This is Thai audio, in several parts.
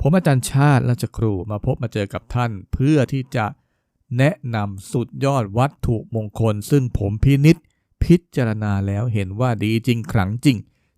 ผมอาจารย์ชาติราชครูมาพบมาเจอกับท่าน เพื่อที่จะแนะนำสุดยอดวัตถุมงคล ซึ่งผมพินิษพิจารณาแล้วเห็นว่าดีจริงขลังจริง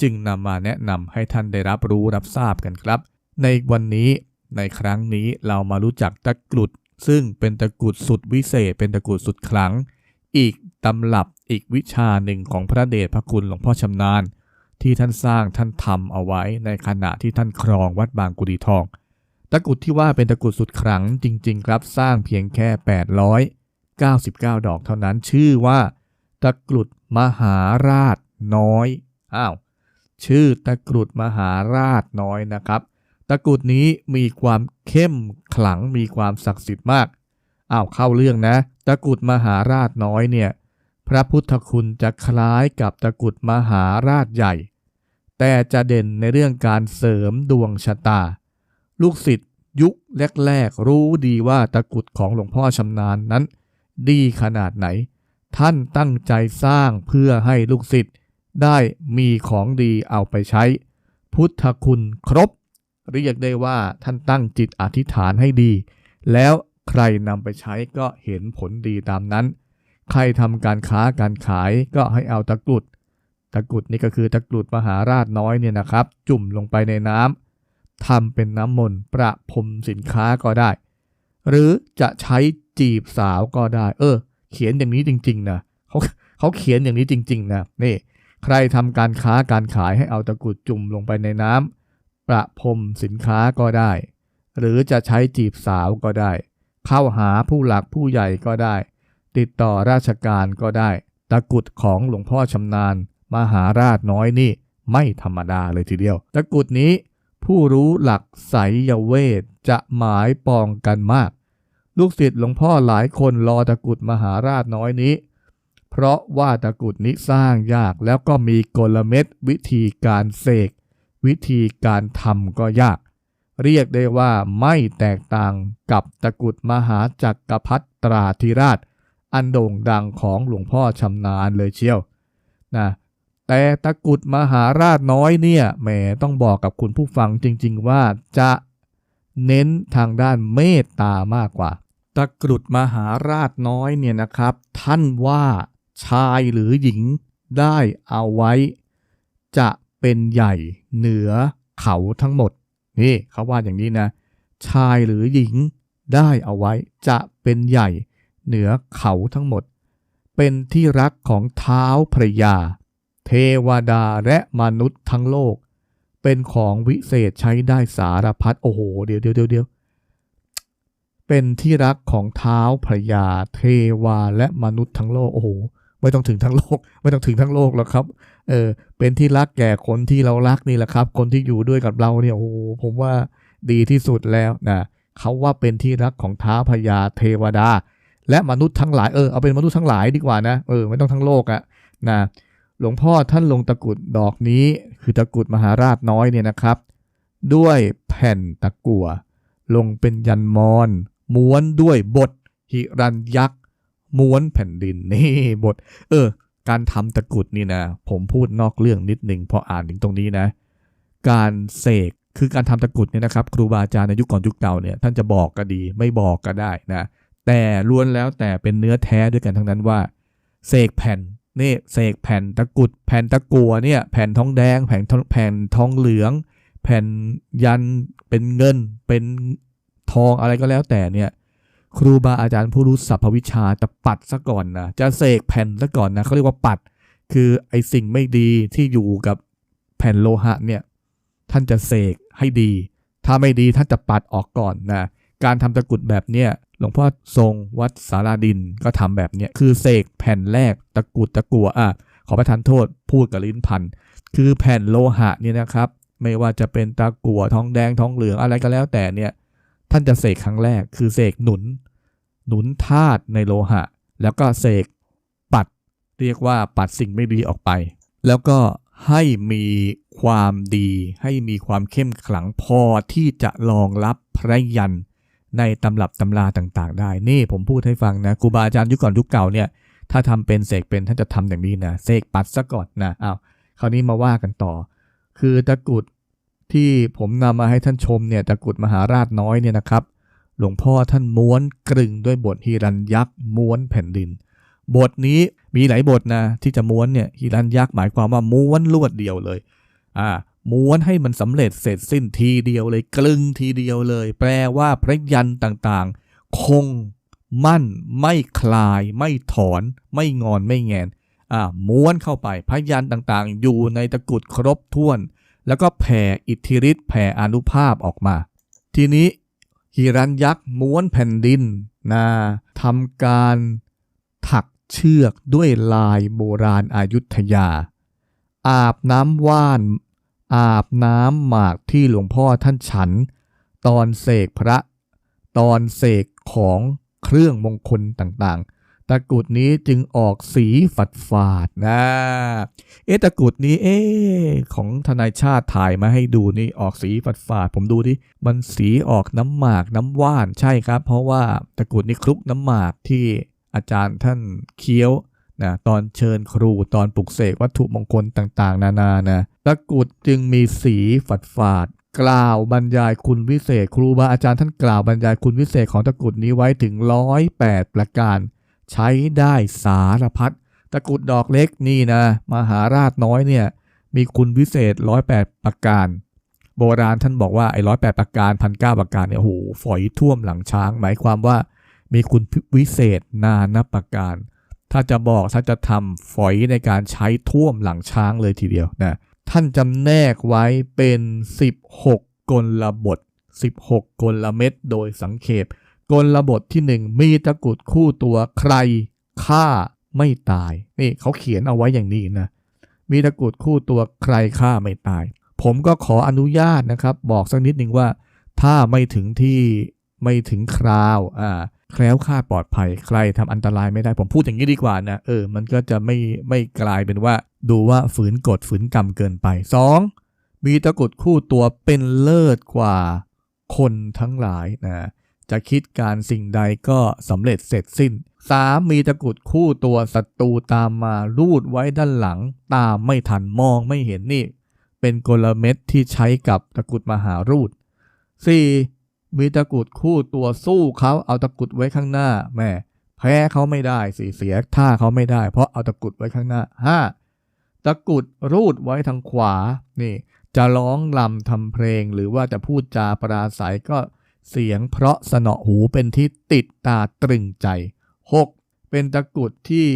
จึงนำมาแนะนำให้ท่านได้รับรู้รับทราบกันครับ ในวันนี้ในครั้งนี้เรามารู้จักตะกรุด ซึ่งเป็นตะกรุดสุดวิเศษ เป็นตะกรุดสุดขลัง อีกตำรับอีกวิชาหนึ่งของพระเดชพระคุณหลวงพ่อชำนาญ ที่ท่านสร้างท่านทำเอาไว้ในขณะที่ท่านครองวัดบางกุดีทอง ตะกรุดที่ว่าเป็นตะกรุดสุดขลังจริง ๆ ครับสร้างเพียงแค่ 899 ดอกเท่านั้นชื่อว่า ตะกรุดมหาราชน้อยอ้าวชื่อตะกรุดมหาราชน้อยนะครับ ตะกรุดนี้มีความเข้มขลังมีความศักดิ์สิทธิ์มากอ้าวเข้าเรื่องนะ ตะกรุดมหาราชน้อยเนี่ย พระพุทธคุณจะคล้ายกับตะกุดมหาราชใหญ่ แต่จะเด่นในเรื่องการเสริมดวงชะตา ลูกศิษย์ยุคแรกๆ รู้ดีว่าตะกุดของหลวงพ่อชำนาญนั้น ดีขนาดไหน ท่านตั้งใจสร้างเพื่อให้ลูกศิษย์ได้มีของดีเอาไปใช้ พุทธคุณครบ เรียกได้ว่าท่านตั้งจิตอธิษฐานให้ดี แล้วใครนำไปใช้ก็เห็นผลดีตามนั้น ใครทำการค้าการขายก็ให้เอาตะกรุด ตะกรุดนี่ก็คือตะกรุดมหาราชน้อยเนี่ยนะครับ จุ่มลงไปในน้ำทำเป็นน้ำมนต์ประพรมสินค้าก็ได้ หรือจะใช้จีบสาวก็ได้ เออ เขียนอย่างนี้จริง ๆ นะเขาเขาเขียนอย่างนี้จริง ๆ นะนี่ ใครทำการค้าการขายให้เอาตะกรุดจุ่มลงไปในน้ำประพรมสินค้าก็ได้ หรือจะใช้จีบสาวก็ได้ เข้าหาผู้หลักผู้ใหญ่ก็ได้ ติดต่อราชการก็ได้ ตะกุดของหลวงพ่อชำนาญ มหาราชน้อยนี่ไม่ธรรมดาเลยทีเดียว ตะกุดนี้ ผู้รู้หลักไสยเวทจะหมายปองกันมาก ลูกศิษย์หลวงพ่อหลายคนรอตะกุดมหาราชน้อยนี้ เพราะว่าตะกุดนี้สร้างยากแล้วก็มีกลเม็ดวิธีการเสกวิธีการทำก็ยาก เรียกได้ว่าไม่แตกต่างกับตะกุดมหาจักรพรรดิตราธิราช อันโด่งดังของหลวงพ่อชำนาญเลยเชียวนะแต่ตะกรุดมหาราชน้อยเนี่ยแหมต้องบอกกับคุณผู้ฟังจริง ๆ ว่าจะเน้นทางด้านเมตตามากกว่า ตะกรุดมหาราชน้อยเนี่ยนะครับ ท่านว่าชายหรือหญิงได้เอาไว้ จะเป็นใหญ่เหนือเขาทั้งหมด นี่เขาว่าอย่างนี้นะ ชายหรือหญิงได้เอาไว้จะเป็นใหญ่ เหนือเขาทั้งหมด เป็นที่รักของเท้าพระยา เทวดาและมนุษย์ทั้งโลก เป็นของวิเศษใช้ได้สารพัดโอ้โห เดี๋ยวเดี๋ยวเดี๋ยวเป็นที่รักของเท้าพระยา เทวาและมนุษย์ทั้งโลกโอ้โหไม่ต้องถึงทั้งโลก ไม่ต้องถึงทั้งโลกแล้วครับ เออ เป็นที่รักแก่คนที่เรารักนี่แหละครับ คนที่อยู่ด้วยกับเราเนี่ยโอ้โหผมว่าดีที่สุดแล้วนะเขาว่าเป็นที่รักของท้าพญาเทวดา และมนุษย์ทั้งหลายเออเอาเป็นมนุษย์ทั้งหลายดีกว่านะเออไม่ต้องทั้งโลกอะนะหลวงพ่อท่านลงตะกรุดดอกนี้ คือตะกรุดมหาราชน้อยเนี่ยนะครับ ด้วยแผ่นตะกั่วลงเป็นยันมอนม้วนด้วยบทหิรันยักษ์ม้วนแผ่นดินนี่บท เออ การทำตะกรุดนี่นะ ผมพูดนอกเรื่องนิดหนึ่งพออ่านถึงตรงนี้นะ การเสกคือการทำตะกรุดเนี่ยนะครับ ครูบาอาจารย์ในยุคก่อนยุคเก่าเนี่ยท่านจะบอกก็ดีไม่บอกก็ได้นะ แต่ล้วนแล้วแต่เป็นเนื้อแท้ด้วยกันทั้งนั้นว่าเสกแผ่นนี่เสกแผ่นตะกุด แผ่นตะกัวเนี่ยแผ่นทองแดง แผ่นทองแผ่นทองเหลือง แผ่นยันเป็นเงิน เป็นทองอะไรก็แล้วแต่เนี่ยครูบาอาจารย์ผู้รู้สรรพวิชาจะปัดซะก่อนนะจะเสกแผ่นซะก่อนนะเขาเรียกว่าปัด คือไอสิ่งไม่ดีที่อยู่กับแผ่นโลหะเนี่ยท่านจะเสกให้ดี ถ้าไม่ดีท่านจะปัดออกก่อนนะการทำตะกุดแบบเนี้ย หลวงพ่อทรงวัดสาราดินก็ทำแบบเนี้ยคือเสกแผ่นแรกตะกุดตะกัวอะขอประทานโทษพูดกับลิ้นพันคือแผ่นโลหะเนี่ยนะครับ ไม่ว่าจะเป็นตะกัวทองแดงทองเหลืองอะไรก็แล้วแต่เนี่ยท่านจะเสกครั้งแรก คือเสกหนุน หนุนธาตุในโลหะ แล้วก็เสกปัด เรียกว่าปัดสิ่งไม่ดีออกไป แล้วก็ให้มีความดี ให้มีความเข้มขลังพอที่จะรองรับพระยันต์ ในตำรับตำราต่างๆ ได้ นี่ผมพูดให้ฟังนะครูบาอาจารย์ยุคก่อนยุคเก่าเนี่ยถ้าทำเป็นเสกเป็นท่านจะทำอย่างนี้นะเสกปัดซะก่อนนะอ้าวคราวนี้มาว่ากันต่อ คือตะกุดที่ผมนำมาให้ท่านชมเนี่ยตะกุดมหาราชน้อยเนี่ยนะครับ หลวงพ่อท่านม้วนกรึงด้วยบทฮิรัญยักษ์ม้วนแผ่นดิน บทนี้มีหลายบทนะที่จะม้วนเนี่ยฮิรัญยักษ์หมายความว่าม้วนลวดเดียวเลยอ่า ม้วนให้มันสำเร็จเสร็จสิ้นทีเดียวเลยกลึงทีเดียวเลย แปลว่าพระยันต่างๆ คงมั่น ไม่คลาย ไม่ถอน ไม่งอนไม่แงนอ่าม้วนเข้าไปพยันต์ต่างๆ อยู่ในตะกุดครบถ้วน แล้วก็แผ่อิทธิฤทธิ์แผ่อนุภาพออกมา ทีนี้หิรันยักษ์ม้วนแผ่นดินนะทำการถักเชือกด้วยลายโบราณอายุทยา อาบน้ำว่าน อาบน้ำหมากที่หลวงพ่อท่านฉัน ตอนเสกพระ ตอนเสกของเครื่องมงคลต่างๆ ตะกุดนี้จึงออกสีฝาดฝาดๆนะ เอ๊ะตะกุดนี้เอ๊ของทนายชาติถ่ายมาให้ดูนี่ออกสีฝาดฝาดๆผมดูดิ มันสีออกน้ำหมากน้ำว่านใช่ครับ เพราะว่าตะกุดนี้คลุกน้ำหมากที่อาจารย์ท่านเคี้ยว นะตอนเชิญครูตอนปลุกเสกวัตถุมงคลต่างๆ นานานะตะกุดจึงมีสีฝาดฝาดๆกล่าวบรรยายคุณวิเศษ ครูบาอาจารย์ท่านกล่าวบรรยายคุณวิเศษของตะกุดนี้ไว้ถึงร้อยแปดประการ ใช้ได้สารพัดตะกุดดอกเล็กนี่นะ มหาราชน้อยเนี่ยมีคุณวิเศษร้อยแปดประการ โบราณท่านบอกว่าไอ้ร้อยแปดประการพันเก้าประการเนี่ยโอ้โหฝอยท่วมหลังช้าง หมายความว่ามีคุณวิเศษนานับประการ ถ้าจะบอกถ้าจะทำฝอยในการใช้ท่วมหลังช้างเลยทีเดียวนะท่านจำแนกไว้เป็น 16 กลบท 16 กลเม็ดโดยสังเขปกลบทที่หนึ่งมีตะกุดคู่ตัวใครฆ่าไม่ตาย นี่เขาเขียนเอาไว้อย่างนี้นะ มีตะกุดคู่ตัวใครฆ่าไม่ตาย ผมก็ขออนุญาตนะครับ บอกสักนิดหนึ่งว่า ถ้าไม่ถึงที่ไม่ถึงคราวอ่า แคล้วคลาดปลอดภัยใครทำอันตรายไม่ได้ผมพูดอย่างนี้ดีกว่านะเออมันก็จะไม่ไม่กลายเป็นว่า ดูว่าฝืนกฎฝืนกรรมเกินไป 2. มีตะกุดคู่ตัวเป็นเลิศกว่าคนทั้งหลายนะจะคิดการสิ่งใดก็สำเร็จเสร็จสิ้น 3. มีตะกุดคู่ตัวศัตรูตามมารูดไว้ด้านหลัง ตามไม่ทันมองไม่เห็นนี่ เป็นกลเม็ดที่ใช้กับตะกุดมหารูด 4. มีตะกุดคู่ตัวสู้เขาเอาตะกุดไว้ข้างหน้าแม่แพ้เขาไม่ได้สิเสียท่าเขาไม่ได้ เพราะเอาตะกุดไว้ข้างหน้า 5. ตะกุดรูดไว้ทางขวานี่ จะร้องลำทำเพลงหรือว่าจะพูดจาปราศัยก็เสียงเพราะสนอหูเป็นที่ติดตาตรึงใจ 6. เป็นตะกุดที่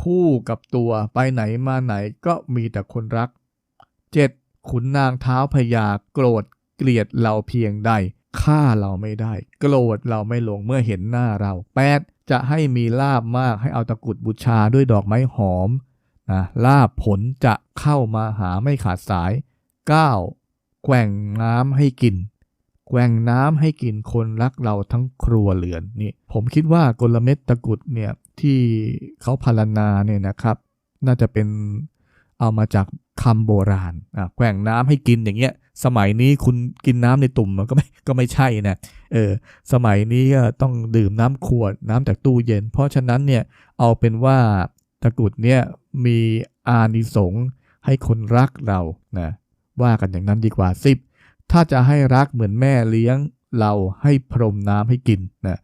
คู่กับตัวไปไหนมาไหนก็มีแต่คนรัก 7. ขุนนางเท้าพญาโกรธเกลียดเราเพียงใด ฆ่าเราไม่ได้ โกรธเราไม่ลงเมื่อเห็นหน้าเรา 8. จะให้มีลาบมากให้เอาตะกุดบูชาด้วยดอกไม้หอมนะลาบผลจะเข้ามาหาไม่ขาดสาย 9. แกว่งน้ำให้กิน แกว่งน้ำให้กินคนรักเราทั้งครัวเรือนนี่ผมคิดว่ากลเม็ดตะกุดเนี่ยที่เขาพรรณนาเนี่ยนะครับ น่าจะเป็นเอามาจากคำโบราณอะแกว่งน้ำให้กินอย่างเงี้ย สมัยนี้คุณกินน้ำในตุ่มมันก็ไม่ก็ไม่ใช่นะเออสมัยนี้ก็ต้องดื่มน้ำขวดน้ำจากตู้เย็น เพราะฉะนั้นเนี่ยเอาเป็นว่าตะกรุดเนี่ยมีอานิสงส์ให้คนรักเรานะว่ากันอย่างนั้นดีกว่า 10 ถ้าจะให้รักเหมือนแม่เลี้ยงเราให้พรมน้ำให้กินนะ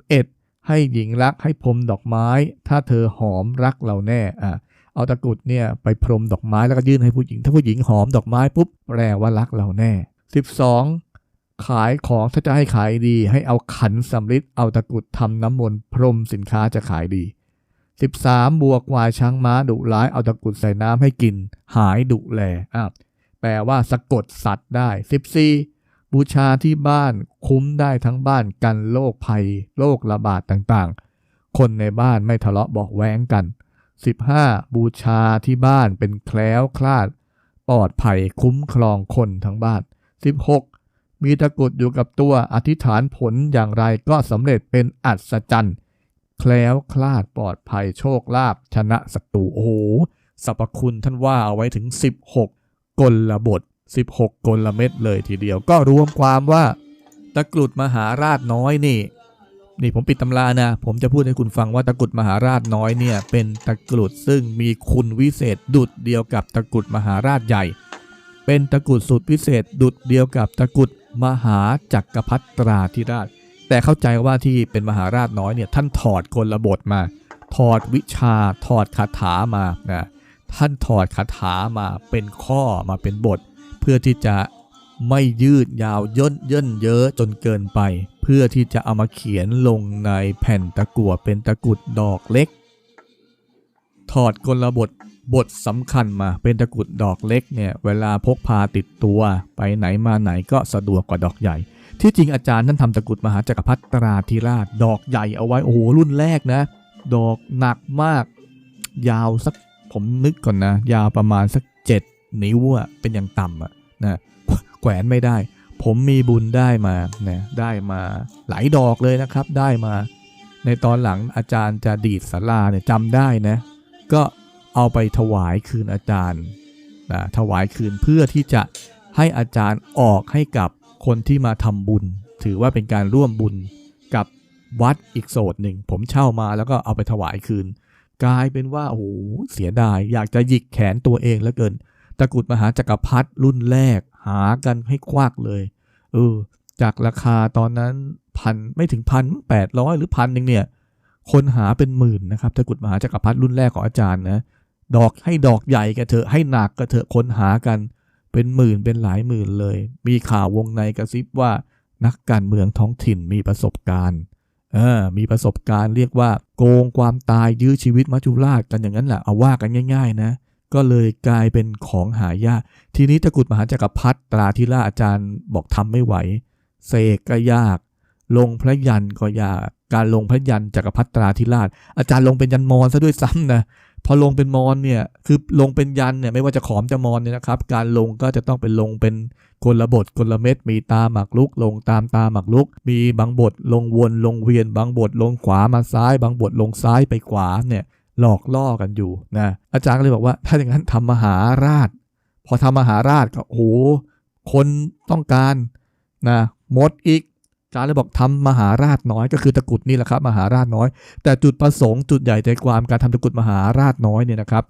11ให้หญิงรักให้พรมดอกไม้ ถ้าเธอหอมรักเราแน่อะ เอาตะกรุดเนี่ยไปพรมดอกไม้แล้วก็ยื่นให้ผู้หญิง ถ้าผู้หญิงหอมดอกไม้ปุ๊บแปลว่ารักเราแน่ 12 ขายของถ้าจะให้ขายดี ให้เอาขันสำริดเอาตะกรุดทำน้ำมนต์พรมสินค้าจะขายดี 13 บัวกวายช้างม้าดุร้ายเอาตะกรุดใส่น้ำให้กิน หายดุแลอะแปลว่าสะกดสัตว์ได้ 14 บูชาที่บ้านคุ้มได้ทั้งบ้านกันโรคภัยโรคระบาดต่างๆ คนในบ้านไม่ทะเลาะบอกแว้งกัน 15. บูชาที่บ้านเป็นแคล้วคลาด ปลอดภัยคุ้มครองคนทั้งบ้าน 16. มีตะกรุดอยู่กับตัวอธิษฐานผลอย่างไรก็สำเร็จเป็นอัศจรรย์แคล้วคลาดปลอดภัยโชคลาภชนะศัตรูโอ้โหสรรพคุณท่านว่าเอาไว้ถึง 16 กลบท 16 กลเม็ดเลยทีเดียว ก็รวมความว่าตะกรุดมหาราชน้อยนี่ นี่ผมปิดตำรานะ ผมจะพูดให้คุณฟังว่าตะกรุดมหาราชน้อยเนี่ยเป็นตะกรุดซึ่งมีคุณวิเศษดุดเดียวกับตะกรุดมหาราชใหญ่ เป็นตะกรุดสุดพิเศษดุดเดียวกับตะกรุดมหาจักรพรรดิตราธิราช แต่เข้าใจว่าที่เป็นมหาราชน้อยเนี่ยท่านถอดกลบทมา ถอดวิชาถอดคาถามานะท่านถอดคาถามาเป็นข้อมาเป็นบท เพื่อที่จะ ไม่ยืดยาวย่นย่นเยอะจนเกินไป เพื่อที่จะเอามาเขียนลงในแผ่นตะกั่วเป็นตะกุดดอกเล็ก ถอดกลบทบทสำคัญมาเป็นตะกุดดอกเล็กเนี่ยเวลาพกพาติดตัวไปไหนมาไหนก็สะดวกกว่าดอกใหญ่ ที่จริงอาจารย์ท่านทำตะกุดมหาจักรพรรดิตราธิราชดอกใหญ่เอาไว้โอ้โหรุ่นแรกนะ ดอกหนักมาก ยาวสักผมนึกก่อนนะ ยาวประมาณสัก 7 นิ้วอะเป็นอย่างต่ำอะนะ แขวนไม่ได้ ผมมีบุญได้มานะได้มาหลายดอกเลยนะครับ ได้มา ในตอนหลังอาจารย์จะดีดสาราเนี่ยจำได้นะก็เอาไปถวายคืนอาจารย์นะถวายคืนเพื่อที่จะให้อาจารย์ออกให้กับคนที่มาทำบุญ ถือว่าเป็นการร่วมบุญกับวัดอีกโสดหนึ่ง ผมเช่ามาแล้วก็เอาไปถวายคืน กลายเป็นว่าโอ้โหเสียดาย อยากจะหยิกแขนตัวเองแล้วเกินตะกุดมหาจักรพรรดิรุ่นแรก หากันให้ควักเลย เออ จากราคาตอนนั้นพันไม่ถึงพันแปดร้อยหรือพันหนึ่งเนี่ย คนหาเป็นหมื่นนะครับตะกุดมหาจักรพรรดิรุ่นแรกของอาจารย์นะ ดอกให้ดอกใหญ่กันเถอะให้หนักกันเถอะคนหากัน เป็นหมื่นเป็นหลายหมื่นเลย มีข่าววงในกระซิบว่านักการเมืองท้องถิ่นมีประสบการณ์เออมีประสบการณ์เรียกว่าโกงความตายยื้อชีวิตมัจจุราชกันอย่างนั้นแหละเอาว่ากันง่าย ๆ นะ ก็เลยกลายเป็นของหายาก ทีนี้ตะกุดมหาจักรพรรดิตราธิราชอาจารย์บอกทำไม่ไหว เสกก็ยาก ลงพระยันก็ยาก การลงพระยันต์จักรพรรดิตราธิราช อาจารย์ลงเป็นยันมอนซะด้วยซ้ำนะ พอลงเป็นมอนเนี่ย คือลงเป็นยันเนี่ยไม่ว่าจะขอมจะมอนเนี่ยนะครับ การลงก็จะต้องเป็นลงเป็นกลบทกลเม็ด มีตาหมากลุก ลงตามตาหมากลุก มีบางบทลงวนลงเวียน บางบทลงขวามาซ้าย บางบทลงซ้ายไปขวาเนี่ย หลอกล่อกันอยู่นะอาจารย์ก็เลยบอกว่า ถ้าอย่างนั้นทำมหาราช พอทำมหาราชก็โอ้โหคนต้องการนะหมดอีกอาจารย์เลยบอกทำมหาราชน้อยก็คือตะกุดนี่แหละครับ มหาราชน้อย แต่จุดประสงค์จุดใหญ่ใจความการทำตะกุดมหาราชน้อยเนี่ยนะครับ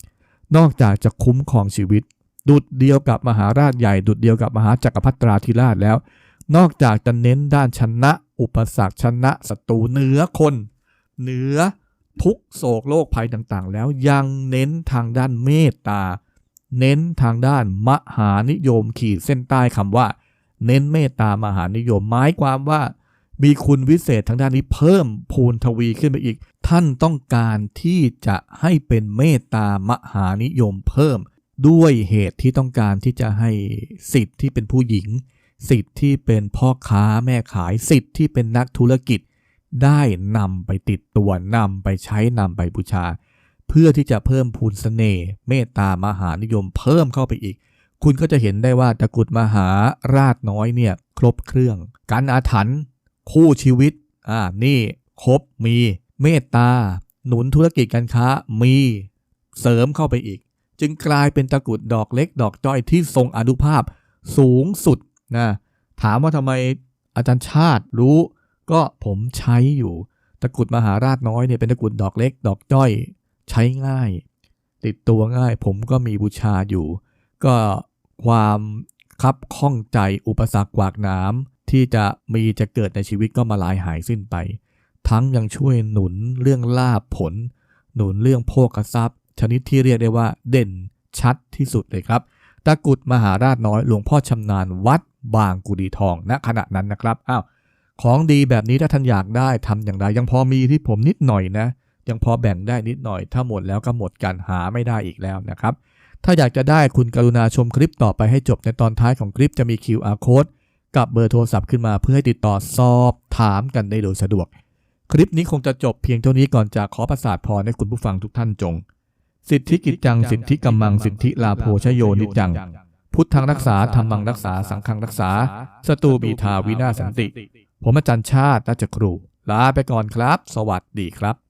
นอกจากจะคุ้มครองชีวิต ดุดเดียวกับมหาราชใหญ่ ดุดเดียวกับมหาจักรพรรดิราธิราชแล้ว นอกจากจะเน้นด้านชนะ อุปสรรคชนะศัตรูเหนือคน เหนือ ทุกโศกโรคภัยต่างๆ แล้วยังเน้นทางด้านเมตตา เน้นทางด้านมหานิยมขีดเส้นใต้คำว่า เน้นเมตตามหานิยมหมายความว่า มีคุณวิเศษทางด้านนี้เพิ่มพูนทวีขึ้นไปอีก ท่านต้องการที่จะให้เป็นเมตตามหานิยมเพิ่ม ด้วยเหตุที่ต้องการที่จะให้สิทธิ์ที่เป็นผู้หญิง สิทธิ์ที่เป็นพ่อค้าแม่ขายสิทธิ์ที่เป็นนักธุรกิจ ได้นำไปติดตัวนำไปใช้นำไปบูชา เพื่อที่จะเพิ่มพูนเสน่ห์เมตตามหานิยมเพิ่มเข้าไปอีก คุณก็จะเห็นได้ว่าตะกุดมหาราชน้อยเนี่ยครบเครื่อง การอาถรรพ์คู่ชีวิตอ่านี่ครบมีเมตตา หนุนธุรกิจการค้ามีเสริมเข้าไปอีก จึงกลายเป็นตะกุดดอกเล็กดอกจ้อยที่ทรงอนุภาพสูงสุดนะถามว่าทำไมอาจารย์ชาติรู้ ก็ผมใช้อยู่ตะกรุดมหาราชน้อยเนี่ยเป็นตะกรุดดอกเล็ก ดอกจ้อย ใช้ง่าย ติดตัวง่าย ผมก็มีบูชาอยู่ ก็ความคับข้องใจอุปสรรคกวากน้ำที่จะมีจะเกิดในชีวิตก็มาลายหายสิ้นไป ทั้งยังช่วยหนุนเรื่องลาบผล หนุนเรื่องโภคทรัพย์ ชนิดที่เรียกได้ว่าเด่นชัดที่สุดเลยครับตะกรุดมหาราชน้อยหลวงพ่อชำนาญวัดบางกุดีทองณขณะนั้นนะครับอ้าว ของดีแบบนี้ถ้าท่านอยากได้ทำอย่างไร ยังพอมีที่ผมนิดหน่อยนะ ยังพอแบ่งได้นิดหน่อย ถ้าหมดแล้วก็หมดกันหาไม่ได้อีกแล้วนะครับ ถ้าอยากจะได้คุณกรุณาชมคลิปต่อไปให้จบในตอนท้ายของคลิปจะมี QR code กับเบอร์โทรศัพท์ขึ้นมาเพื่อให้ติดต่อสอบถามกันได้โดยสะดวก คลิปนี้คงจะจบเพียงเท่านี้ก่อนจากขอประสาทพรให้คุณผู้ฟังทุกท่านจง สิทธิกิจจังสิทธิกัมมังสิทธิลาโภชโยนิจจังพุทธังรักษาธรรมังรักษาสังฆังรักษา สตูมีทาวินาศสันติ ผมอาจารย์ชาติราชครู ลาไปก่อนครับ สวัสดีครับ